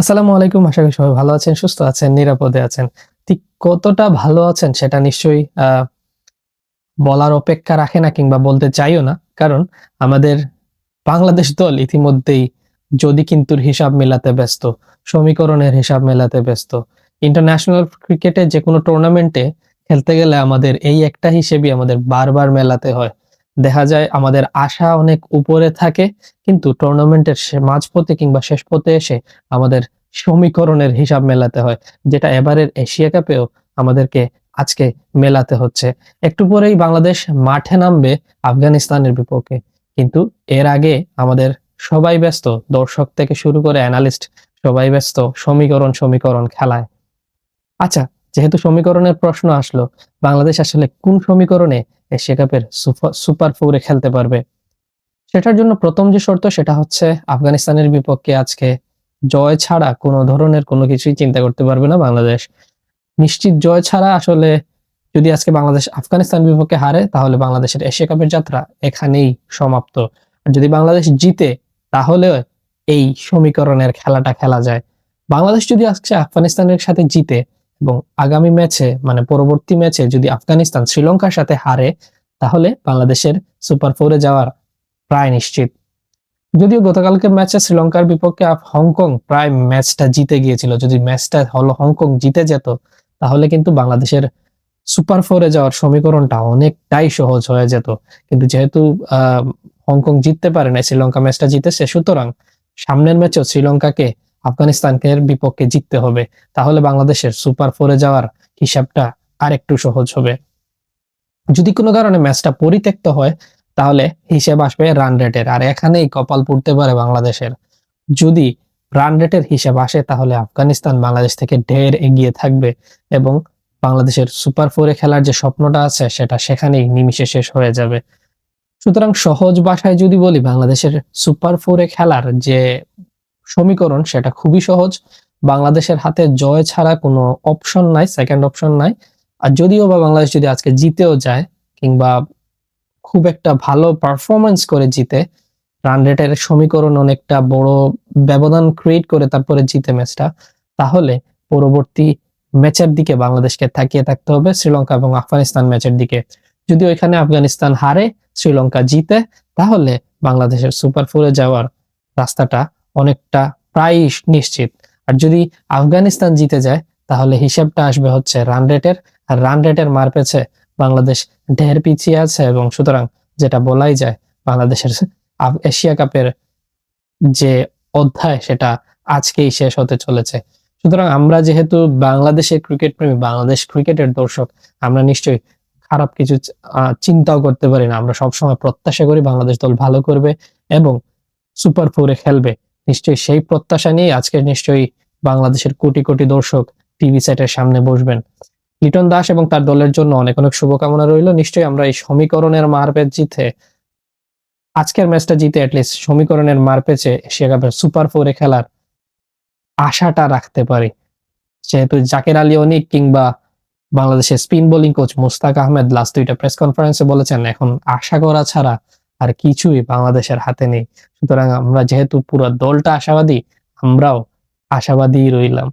আসসালামু আলাইকুম, আশা করি সবাই ভালো আছেন, সুস্থ আছেন, নিরাপদে আছেন। ঠিক কতটা ভালো আছেন সেটা নিশ্চয়ই বলার অপেক্ষা রাখে না কিংবা বলতে চাইও না। কারণ আমাদের বাংলাদেশ দল ইতিমধ্যেই যদি কিন্তুর হিসাব মেলাতে ব্যস্ত, সমীকরণের হিসাব মেলাতে ব্যস্ত ইন্টারন্যাশনাল ক্রিকেটে যে কোনো টুর্নামেন্টে খেলতে গেলে আমাদের এই একটা হিসেবই আমাদের বারবার মেলাতে হয়। দেখা যায় আমাদের আশা অনেক উপরে থাকে, কিন্তু টুর্নামেন্টের মাঝপথে কিংবা শেষ পথে এসে আমাদের সমীকরণের হিসাব মেলাতে হয়, যেটা এবারের এশিয়া কাপেও আমাদেরকে আজকে মেলাতে হচ্ছে। একটু পরেই বাংলাদেশ মাঠে নামবে আফগানিস্তানের বিপক্ষে, কিন্তু এর আগে আমাদের সবাই ব্যস্ত, দর্শক থেকে শুরু করে অ্যানালিস্ট সবাই ব্যস্ত সমীকরণ সমীকরণ খেলায়। আচ্ছা যেহেতু সমীকরণের প্রশ্ন আসলো, বাংলাদেশ আসলে কোন সমীকরণে এশিয়া কাপের সুপার ফোরে খেলতে পারবে। সেটার জন্য প্রথম যে শর্ত, সেটা হচ্ছে আফগানিস্তানের বিপক্ষে আজকে জয় ছাড়া কোনো ধরনের কোনো কিছুই চিন্তা করতে পারবে না বাংলাদেশ। নিশ্চিত জয় ছাড়া আসলে যদি আজকে বাংলাদেশ আফগানিস্তান বিপক্ষে হারে, তাহলে বাংলাদেশের এশিয়া কাপের যাত্রা এখানেই সমাপ্ত। আর যদি বাংলাদেশ জিতে, তাহলে এই সমীকরণের খেলাটা খেলা যায়। বাংলাদেশ যদি আজকে আফগানিস্তানের সাথে জিতে এবং আগামী ম্যাচে মানে পরবর্তী ম্যাচে যদি আফগানিস্তান শ্রীলঙ্কার সাথে হারে, তাহলে বাংলাদেশের সুপার ফোরে যাওয়ার প্রায় নিশ্চিত। যদিও গতকালকে ম্যাচে শ্রীলঙ্কার বিপক্ষে হংকং প্রায় ম্যাচটা জিতে গিয়েছিল। যদি ম্যাচটা হলো হংকং জিতে যেত, তাহলে কিন্তু বাংলাদেশের সুপার ফোরে যাওয়ার সমীকরণটা অনেকটাই সহজ হয়ে যেত। কিন্তু যেহেতু হংকং জিততে পারে না শ্রীলঙ্কা ম্যাচটা জিতেছে, সুতরাং সামনের ম্যাচেও শ্রীলঙ্কাকে আফগানিস্তানকে বিপক্ষে জিততে হবে, তাহলে বাংলাদেশের সুপার ফোরে যাওয়ার হিসাবটা আরেকটু সহজ হবে। যদি কোনো কারণে ম্যাচটা পরিত্যক্ত হয়, তাহলে হিসেব আসবে রান রেটের আর এখানেই কপাল পড়তে পারে বাংলাদেশের। যদি রান রেটের হিসাব আসে, তাহলে আফগানিস্তান বাংলাদেশ থেকে ঢের এগিয়ে থাকবে এবং বাংলাদেশের সুপার ফোরে খেলার যে স্বপ্নটা আছে, সেটা সেখানেই নিমিশে শেষ হয়ে যাবে। সুতরাং সহজ ভাষায় যদি বলি, বাংলাদেশের সুপার ফোরে খেলার যে সমীকরণ, সেটা খুবই সহজ। বাংলাদেশের হাতে জয় ছাড়া কোনো অপশন নাই সেকেন্ড অপশন নাই। আর যদিও বা বাংলাদেশ যদি আজকে জিতেও যায়, কিংবা খুব একটা ভালো পারফরমেন্স করে জিতে রান রেটের সমীকরণ অনেকটা বড় ব্যবধান ক্রিয়েট করে তারপরে জিতে ম্যাচটা তাহলে পরবর্তী ম্যাচের দিকে বাংলাদেশকে তাকিয়ে থাকতে হবে, শ্রীলঙ্কা এবং আফগানিস্তান ম্যাচের দিকে। যদি ওইখানে আফগানিস্তান হারে, শ্রীলঙ্কা জিতে, তাহলে বাংলাদেশের সুপার ফোরে যাওয়ার রাস্তাটা অনেকটা প্রায় নিশ্চিত। আর যদি আফগানিস্তান জিতে যায়, তাহলে হিসাবটা আসবে হচ্ছে রান রেটের আর রান রেটের মার পেছে বাংলাদেশ। ঢের পিছিয়ে আছে এবং সুতরাং যেটা বলাই যায়, বাংলাদেশের এশিয়া কাপের যে অধ্যায়, সেটা আজকেই শেষ হতে চলেছে। সুতরাং আমরা যেহেতু বাংলাদেশের ক্রিকেট প্রেমী, বাংলাদেশ ক্রিকেটের দর্শক, আমরা নিশ্চয়ই খারাপ কিছু চিন্তাও করতে পারি না। আমরা সবসময় প্রত্যাশা করি বাংলাদেশ দল ভালো করবে এবং সুপার ফোরে খেলবে। নিশ্চয়ই সেই প্রত্যাশা নিয়ে আজকে নিশ্চয়ই বাংলাদেশের কোটি কোটি দর্শক টিভি সেটের সামনে বসবেন। লিটন দাস এবং তার দলের জন্য অনেক অনেক শুভকামনা রইল। নিশ্চয়ই আমরা এই সমীকরণের মারপেট জিতে আজকের ম্যাচটা জিতে অ্যাটলিস্ট সমীকরণের মার পেছে এশিয়া কাপের সুপার ফোরে খেলার আশাটা রাখতে পারি। যেহেতু জাকের আলী অনিক কিংবা বাংলাদেশের spin bowling coach Mushtaq Ahmed last দুইটা প্রেস কনফারেন্সে বলেছেন, এখন আশা করা ছাড়া আর কিছুই বাংলাদেশের হাতে নেই। সুতরাং আমরা যেহেতু পুরো দলটা আশাবাদী আমরাও আশাবাদী রইলাম।